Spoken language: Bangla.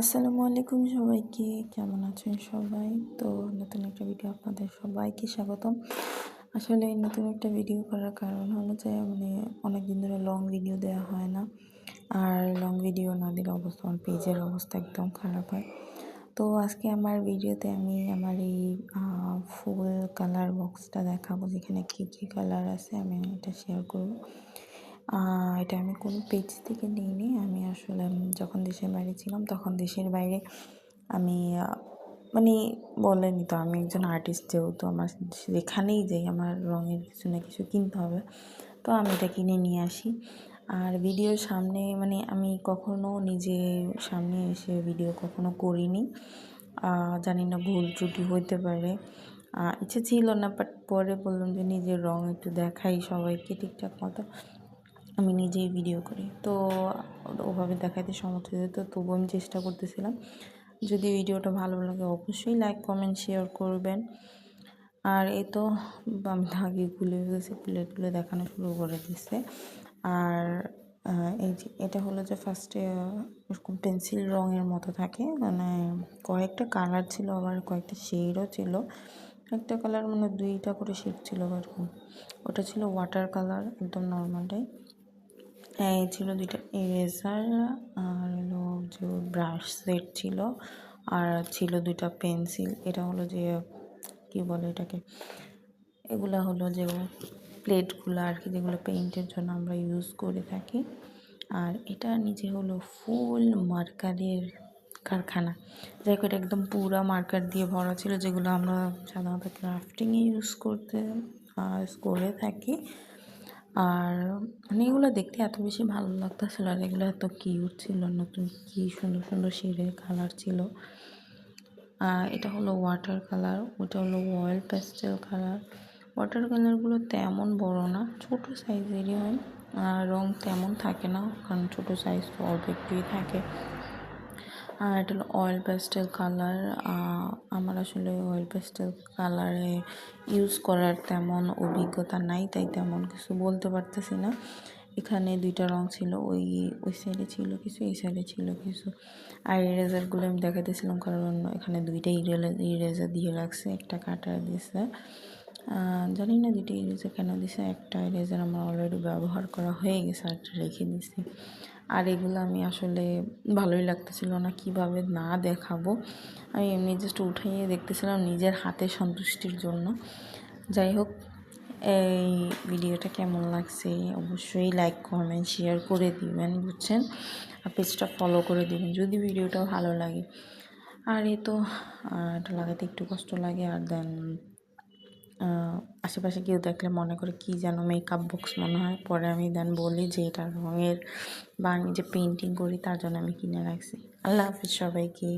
আসসালামু আলাইকুম সবাইকে, কেমন আছেন সবাই? তো নতুন একটা ভিডিও আপনাদের সবাইকে স্বাগতম। আসলে নতুন একটা ভিডিও করার কারণ হলো যে মানে অনেক দিন ধরে লং ভিডিও দেওয়া হয় না। আর লং ভিডিও না দিলে অবস্থা, আমার পেজের অবস্থা একদম খারাপ হয়। তো আজকে আমার ভিডিওতে আমি আমার এই ফুল কালার বক্সটা দেখাবো, যেখানে কী কী কালার আছে, আমি এটা শেয়ার করব। এটা আমি কোনো পেজ থেকে নিইনি। আমি আসলে যখন দেশের বাইরে ছিলাম, তখন দেশের বাইরে আমি মানে বলেনি তো, আমি একজন আর্টিস্ট যেহেতু আমার যেখানেই যাই, আমার রঙের কিছু না কিছু কিনতে হবে। তো আমি এটা কিনে নিয়ে আসি। আর ভিডিওর সামনে মানে আমি কখনো নিজে সামনে এসে ভিডিও কখনো করিনি। জানি না, ভুল ত্রুটি হইতে পারে। ইচ্ছে ছিল না বাট পরে বললাম যে নিজের রঙ একটু দেখাই সবাইকে ঠিকঠাক মতো। আমি নিজেই ভিডিও করি। তো ওভাবে দেখাতে সমর্থ হয়ে তো তবু আমি চেষ্টা করতেছিলাম। যদি ভিডিওটা ভালো লাগে অবশ্যই লাইক কমেন্ট শেয়ার করবেন। আর এ তো আমি ধাগে গুলে গেছে খুলে টুলে দেখানো শুরু করে দিচ্ছে আর এই যে এটা হলো যে ফার্স্টে এরকম পেন্সিল রঙের মতো থাকে। মানে কয়েকটা কালার ছিল, আবার কয়েকটা শেডও ছিল। একটা কালার মানে দুইটা করে শেড ছিল এরকম। ওটা ছিল ওয়াটার কালার একদম নর্মালটাই এই ছিল দুইটা ইরেজার আর হলো যে ব্রাশ সেট ছিল আর ছিল দুইটা পেন্সিল এটা হলো যে, কি বলে এটাকে? এগুলো হলো যে প্লেটগুলো আর কি যেগুলো পেইন্টের জন্য আমরা ইউজ করে থাকি। আর এটা নিচে হলো ফুল মার্কারের কারখানা। যাই এটা একদম পুরা মার্কার দিয়ে ভরা ছিল, যেগুলো আমরা সাধারণত ক্রাফটিংয়ে ইউজ করতে করে থাকি। আর মানে এগুলো দেখতে এত বেশি ভালো লাগতেছিল আর এগুলো এত কিউট ছিল, নতুন কি সুন্দর সুন্দর শেডের কালার ছিল। এটা হলো ওয়াটার কালার ওটা হলো অয়েল প্যাস্টেল কালার ওয়াটার কালারগুলো তেমন বড় না, ছোট সাইজেরই হয়। আর রং তেমন থাকে না, কারণ ছোট সাইজ তো অল্প একটুই থাকে। আর এটা হলো অয়েল প্যাস্টেল কালার আমার আসলে অয়েল প্যাস্টেল কালারে ইউজ করার তেমন অভিজ্ঞতা নাই, তাই তেমন কিছু বলতে পারতেছি না। এখানে দুইটা রং ছিল, ওই ওই সাইডে ছিল কিছু, এই সাইডে ছিল কিছু। আর ইরেজারগুলো আমি দেখাতেছিলাম কারণ এখানে দুইটা ইরেজার দিয়ে রাখছে, একটা কাটার দিছে। জানি না দুইটা ইরেজার কেন দিছে, একটা ইরেজার আমার অলরেডি ব্যবহার করা হয়ে গেছে আরটা রেখে দিছি। আর এগুলো আমি আসলে ভালোই লাগতেছিল না, কীভাবে না দেখাবো। আমি এমনি জাস্ট উঠাইয়ে দেখতেছিলাম নিজের হাতে সন্তুষ্টির জন্য। যাই হোক, এই ভিডিওটা কেমন লাগছে অবশ্যই লাইক কমেন্ট শেয়ার করে দিবেন, বুঝছেন? আর পেজটা ফলো করে দিবেন যদি ভিডিওটা ভালো লাগে। আর এ তো এটা লাগাতে একটু কষ্ট লাগে আর দেন আশেপাশে কেউ দেখলে মনে করে কি যেন মেকআপ বক্স মনে হয়। পরে আমি দেন বলি যে এটা রঙের বা আমি যে পেন্টিং করি তার জন্য আমি কিনে রাখছি। আল্লাহ হাফিজ সবাইকে।